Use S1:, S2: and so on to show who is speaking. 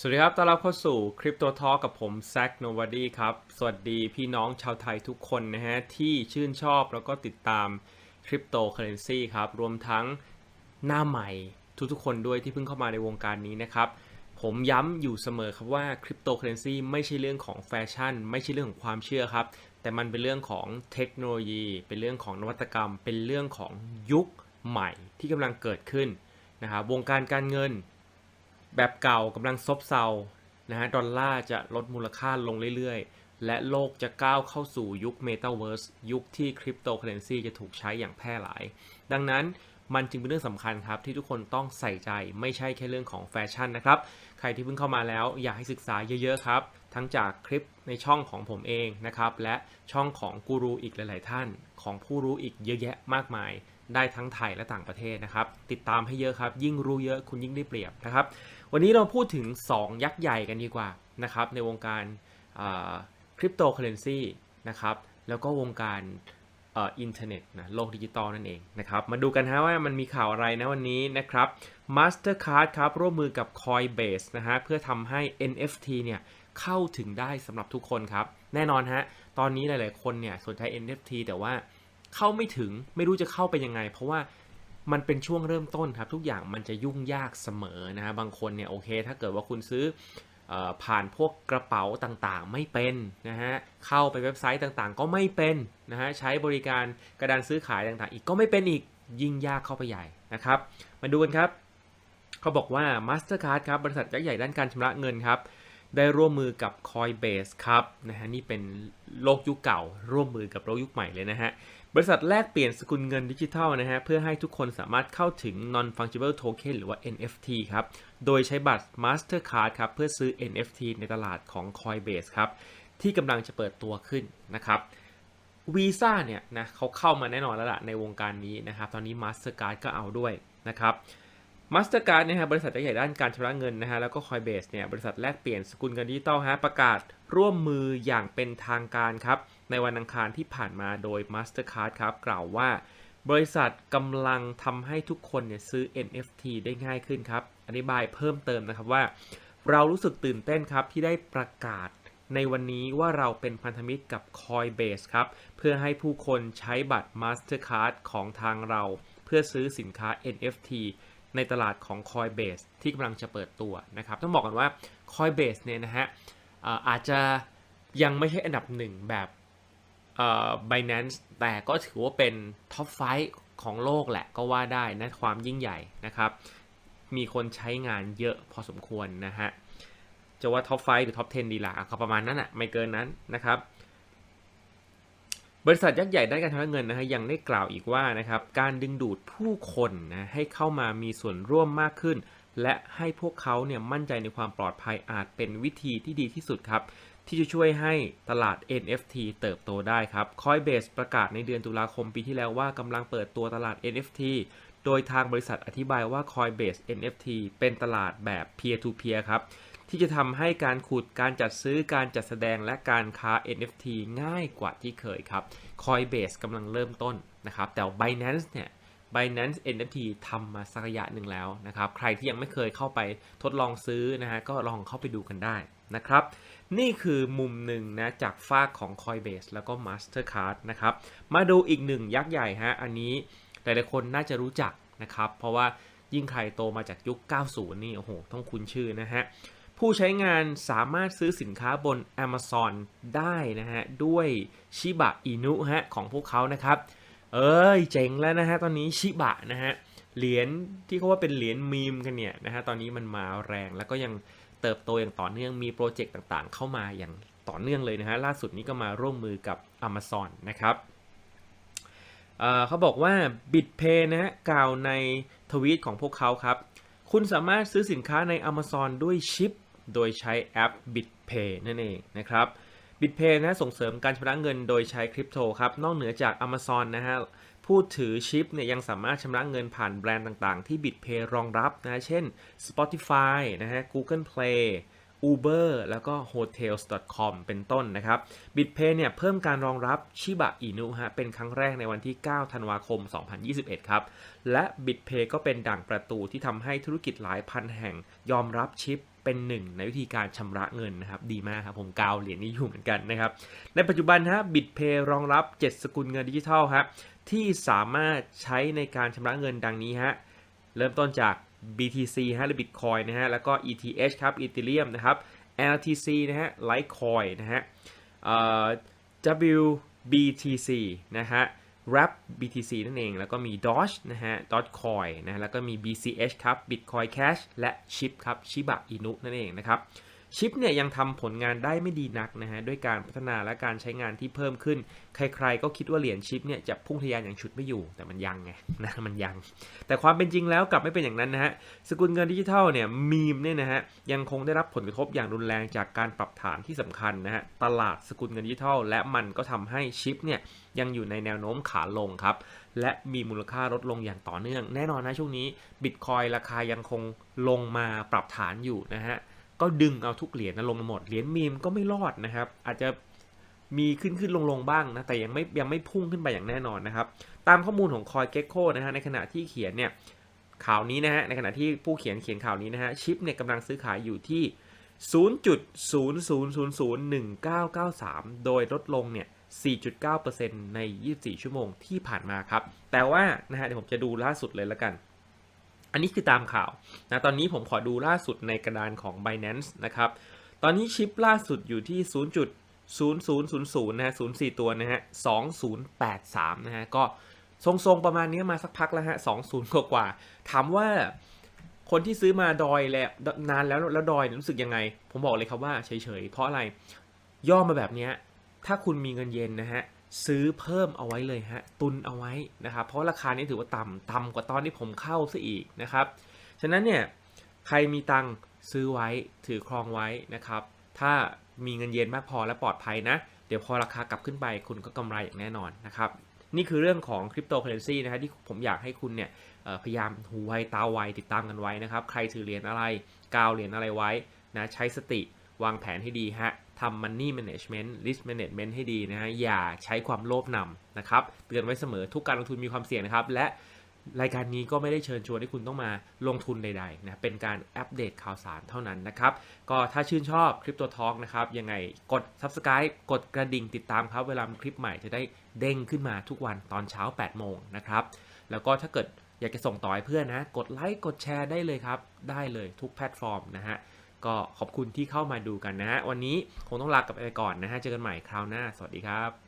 S1: สวัสดีครับ ต้อนรับเข้าสู่คริปโตทอกับผมแซคโนว d ดีครับ สวัสดีพี่น้องชาวไทยทุกคนนะฮะ ที่ชื่นชอบแล้วก็ติดตามคริปโตเคอเรนซีครับ รวมทั้งหน้าใหม่ทุกๆคนด้วยที่เพิ่งเข้ามาในวงการนี้นะครับ ผมย้ำอยู่เสมอครับว่าคริปโตเคอเรนซีไม่ใช่เรื่องของแฟชั่น ไม่ใช่เรื่องของความเชื่อครับ แต่มันเป็นเรื่องของเทคโนโลยี เป็นเรื่องของนวัตกรรม เป็นเรื่องของยุคใหม่ที่กำลังเกิดขึ้นนะครับวงการการเงิน แบบเก่ากำลังซบเซานะฮะดอลลาร์จะลดมูลค่าลงเรื่อยๆ และโลกจะก้าวเข้าสู่ยุค Metaverse ยุคที่คริปโตเคอเรนซีจะถูกใช้อย่างแพร่หลาย ดังนั้นมันจึงเป็นเรื่องสำคัญครับ ที่ทุกคนต้องใส่ใจไม่ใช่แค่เรื่องของแฟชั่นนะครับ ใครที่เพิ่งเข้ามาแล้วอยากให้ศึกษาเยอะๆครับ ทั้งจากคลิปในช่องของผมเองนะครับ และช่องของกูรูอีกหลาย ๆ ท่าน ของผู้รู้อีกเยอะแยะมากมาย ได้ทั้งไทยและต่างประเทศนะครับ ติดตามให้เยอะครับ ยิ่งรู้เยอะคุณยิ่งได้เปรียบนะครับ วันนี้เราพูดถึง 2 ยักษ์ใหญ่กันดีกว่านะครับ ในวงการคริปโตเคอเรนซีนะครับ แล้วก็วงการอินเทอร์เน็ตนะโลกดิจิตอลนั่นเองนะครับ มาดูกันฮะว่ามันมีข่าวอะไรนะวันนี้นะครับ Mastercard ครับ ร่วมมือกับ Coinbase นะฮะ เพื่อทำให้ NFT เนี่ยเข้าถึงได้สำหรับทุกคนครับ แน่นอนฮะ ตอนนี้หลาย ๆ คนเนี่ยสนใจ NFT แต่ว่า เข้าไม่ถึงไม่รู้จะเข้าไปยังไง เพราะว่ามันเป็นช่วงเริ่มต้นครับทุกอย่างมันจะยุ่งยากเสมอนะฮะบางคนเนี่ยโอเค ถ้าเกิดว่าคุณซื้อเออผ่านพวกกระเป๋าต่างๆ ไม่เป็นนะฮะเข้าไปเว็บไซต์ต่างๆ ก็ไม่เป็นนะฮะใช้บริการกระดานซื้อขายต่างๆ อีกก็ไม่เป็นอีกยิ่งยากเข้าไปใหญ่นะครับมาดูกันครับเขาบอกว่า Mastercard ครับบริษัทยักษ์ใหญ่ด้านการชำระเงินครับได้ร่วมมือกับ Coinbase ครับนะฮะนี่เป็นโลกยุคเก่าร่วมมือกับโลกยุคใหม่เลยนะฮะ บริษัทแลกเปลี่ยนสกุลเงินดิจิทัลนะฮะเพื่อให้ทุกคนสามารถเข้าถึง non fungible token หรือว่า NFT ครับ โดยใช้บัตร Mastercard ครับเพื่อซื้อ NFT ในตลาดของ Coinbase ครับที่กำลังจะเปิดตัวขึ้นนะครับวีซ่าเนี่ยนะเขาเข้ามาแน่นอนแล้วล่ะในวงการนี้นะครับตอนนี้ Mastercard ก็เอาด้วยนะครับ Mastercard นะฮะบริษัทใหญ่ด้านการชำระเงินนะฮะแล้วก็ Coinbase เนี่ยบริษัทแลกเปลี่ยนสกุลเงินดิจิตอลฮะประกาศร่วมมืออย่างเป็นทางการครับ ในวันอังคารที่ผ่านมาโดย Mastercard ครับ กล่าวว่า บริษัทกำลังทำให้ทุกคนเนี่ยซื้อ NFT ได้ง่ายขึ้นครับ อธิบายเพิ่มเติมนะครับว่า เรารู้สึกตื่นเต้นครับที่ได้ประกาศในวันนี้ว่าเราเป็นพันธมิตรกับ Coinbase ครับ เพื่อให้ผู้คนใช้บัตร Mastercard ของทางเรา เพื่อซื้อสินค้า NFT ในตลาดของ Coinbase ที่กำลังจะเปิดตัวนะครับ ต้องบอกกันว่า Coinbase เนี่ยนะฮะอ่าอาจจะยังไม่ใช่อันดับหนึ่งแบบ เอ่อ Binance แต่ก็ถือว่าเป็นท็อปไฟของโลกแหละก็ว่าได้นะความยิ่งใหญ่นะครับ มีคนใช้งานเยอะพอสมควรนะฮะ จะว่าท็อปไฟหรือท็อป 10 ดีล่ะก็ประมาณนั้นอะไม่เกินนั้นนะครับบริษัทยักษ์ใหญ่ด้านการชำเงินนะฮะยังได้กล่าวอีกว่านะครับการดึงดูดผู้คนนะให้เข้ามามีส่วนร่วมมากขึ้น และให้พวกเขาเนี่ยมั่นใจในความปลอดภัยอาจเป็นวิธีที่ดีที่สุดครับ ที่จะช่วยให้ตลาด NFT เติบโตได้ครับ Coinbase ประกาศในเดือนตุลาคมปีที่แล้วว่ากำลังเปิดตัวตลาด NFT โดยทางบริษัทอธิบายว่า Coinbase NFT เป็นตลาดแบบ peer to peer ครับ ที่จะทำให้การขุด การจัดซื้อ การจัดแสดง และการค้า NFT ง่ายกว่าที่เคยครับ Coinbase กำลังเริ่มต้นนะครับ แต่ Binance เนี่ย Binance NFT ทำมาสักระยะหนึ่งแล้วนะครับ ใครที่ยังไม่เคยเข้าไปทดลองซื้อนะฮะ ก็ลองเข้าไปดูกันได้ นะครับ นี่คือมุมหนึ่งนะจากฝากของ Coinbase แล้วก็ Mastercard นะครับ มาดูอีกหนึ่งยักษ์ใหญ่ฮะ อันนี้หลายๆคนน่าจะรู้จักนะครับ เพราะว่ายิ่งใครโตมาจากยุค 90 นี่ โอ้โห ต้องคุ้นชื่อนะฮะ ผู้ใช้งานสามารถซื้อสินค้าบน Amazon ได้นะฮะ ด้วยชิบะอินุฮะ ของพวกเขานะครับ เอ้ย เจ๋งแล้วนะฮะ ตอนนี้ชิบะนะฮะ เหรียญที่เขาว่าเป็นเหรียญมีมกันเนี่ยนะฮะ ตอนนี้มันมาแรงแล้วก็ยัง เติบโตอย่างต่อเนื่องมีโปรเจกต์ต่างๆ เข้ามาอย่างต่อเนื่องเลยนะฮะล่าสุดนี้ก็มาร่วมมือกับ Amazon นะครับเเขาบอกว่า BitPay นะฮะกล่าวในทวีตของพวกเขาครับ คุณสามารถซื้อสินค้าใน Amazon ด้วยชิป โดยใช้แอป BitPay นั่นเองนะครับ BitPay นะส่งเสริมการชำระเงินโดยใช้คริปโตครับ นอกเหนือจาก Amazon นะฮะ ผู้ถือชิปเนี่ยยังสามารถชำระเงินผ่านแบรนด์ต่างๆ ที่ BitPay รองรับนะเช่น Spotify นะฮะ Google Play Uber แล้วก็ Hotels.com เป็นต้นนะครับ BitPay เนี่ยเพิ่มการรองรับชิบะอินุฮะเป็นครั้งแรกในวันที่ 9 ธันวาคม 2021 ครับ และ BitPay ก็เป็นด่างประตูที่ทำให้ธุรกิจหลายพันแห่งยอมรับชิปเป็นหนึ่งในวิธีการชำระเงินนะครับ ดีมากครับ ผมกาวเหรียญนี้อยู่เหมือนกันนะครับ ในปัจจุบันฮะ BitPay รองรับ 7 สกุลเงินดิจิทัลครับ ที่สามารถใช้ในการชำระเงินดังนี้ฮะ เริ่มต้นจาก BTC ฮะหรือ Bitcoin นะฮะ แล้วก็ ETH ครับ Ethereum นะครับ LTC นะฮะ Litecoin นะฮะ WBTC นะฮะ Wrap BTC นั่นเอง แล้วก็มี Doge นะฮะ Dogecoin นะฮะแล้วก็มี BCH ครับ Bitcoin Cash และ Chip ครับ Shiba Inu นั่นเองนะครับ ชิปเนี่ยยังทำผลงานได้ไม่ดีนักนะฮะด้วยการพัฒนาและการใช้งานที่เพิ่มขึ้น ใครๆ ก็คิดว่าเหรียญชิปเนี่ยจะพุ่งทะยานอย่างฉุดไม่อยู่ แต่มันยังไงนะมันยัง แต่ความเป็นจริงแล้วกลับไม่เป็นอย่างนั้นนะฮะสกุลเงินดิจิทัลเนี่ยมีมเนี่ยนะฮะยังคงได้รับผลกระทบอย่างรุนแรงจากการปรับฐานที่สำคัญนะฮะตลาดสกุลเงินดิจิทัล และมันก็ทำให้ชิปเนี่ยยังอยู่ในแนวโน้มขาลงครับและมีมูลค่าลดลงอย่างต่อเนื่อง แน่นอนนะช่วงนี้บิตคอยราคายังคงลงมาปรับฐานอยู่นะฮะ ก็ดึงเอาทุกเหรียญนะลงมาหมด เหรียญมีมก็ไม่รอดนะครับ อาจจะมีขึ้นขึ้นลงลงบ้างนะ แต่ยังไม่ยังไม่พุ่งขึ้นไปอย่างแน่นอนนะครับ ตามข้อมูลของ Coin Gecko นะฮะ ในขณะที่เขียนเนี่ยข่าวนี้นะฮะ ในขณะที่ผู้เขียนเขียนข่าวนี้นะฮะ ชิปเนี่ยกำลังซื้อขายอยู่ที่ 0.00001993 โดยลดลงเนี่ย 4.9%ใน 24 ชั่วโมงที่ผ่านมาครับ แต่ว่านะฮะเดี๋ยวผมจะดูล่าสุดเลยล้วกัน อันนี้คือตามข่าวนะตอนนี้ผมขอดูล่าสุดในกระดานของ Binance นะครับ ตอนนี้ชิปล่าสุดอยู่ที่ 0.0000นะฮะ04 ตัวนะฮะ2083นะฮะก็ทรงๆประมาณนี้มาสักพักแล้วฮะ20 กว่ากว่า ถามว่าคนที่ซื้อมาดอยแล้วนานแล้วแล้วดอยรู้สึกยังไง ผมบอกเลยครับว่าเฉยๆ เพราะอะไรย่อมาแบบนี้ถ้าคุณมีเงินเย็นนะฮะ ซื้อเพิ่มเอาไว้เลยฮะตุนเอาไว้นะครับ เพราะราคานี้ถือว่าต่ำต่ำกว่าตอนที่ผมเข้าซะอีกนะครับ ฉะนั้นเนี่ยใครมีตังค์ซื้อไว้ถือครองไว้นะครับ ถ้ามีเงินเย็นมากพอและปลอดภัยนะ เดี๋ยวพอราคากลับขึ้นไปคุณก็กำไรอย่างแน่นอนนะครับ นี่คือเรื่องของคริปโตเคอเรนซีนะฮะที่ผมอยากให้คุณเนี่ยพยายามหูไวตาไวติดตามกันไว้นะครับ ใครถือเหรียญอะไร กาวเหรียญอะไรไว้นะใช้สติวางแผนให้ดีฮะ ทำ money management risk management ให้ดีนะฮะอย่าใช้ความโลภนำนะครับ เตือนไว้เสมอทุกการลงทุนมีความเสี่ยงนะครับ และรายการนี้ก็ไม่ได้เชิญชวนให้คุณต้องมาลงทุนใดๆนะเป็นการอัปเดตข่าวสารเท่านั้นนะครับ ก็ถ้าชื่นชอบคลิปตัวทอล์กนะครับ ยังไงกด subscribe กดกระดิ่งติดตามครับ เวลามีคลิปใหม่จะได้เด้งขึ้นมาทุกวันตอนเช้า 8 โมงนะครับ แล้วก็ถ้าเกิดอยากจะส่งต่อให้เพื่อนนะ กดไลค์กดแชร์ได้เลยครับ ได้เลยทุกแพลตฟอร์มนะฮะ ก็ขอบคุณที่เข้ามาดูกันนะฮะวันนี้คงต้องลากลับไปก่อนนะฮะเจอกันใหม่คราวหน้า สวัสดีครับ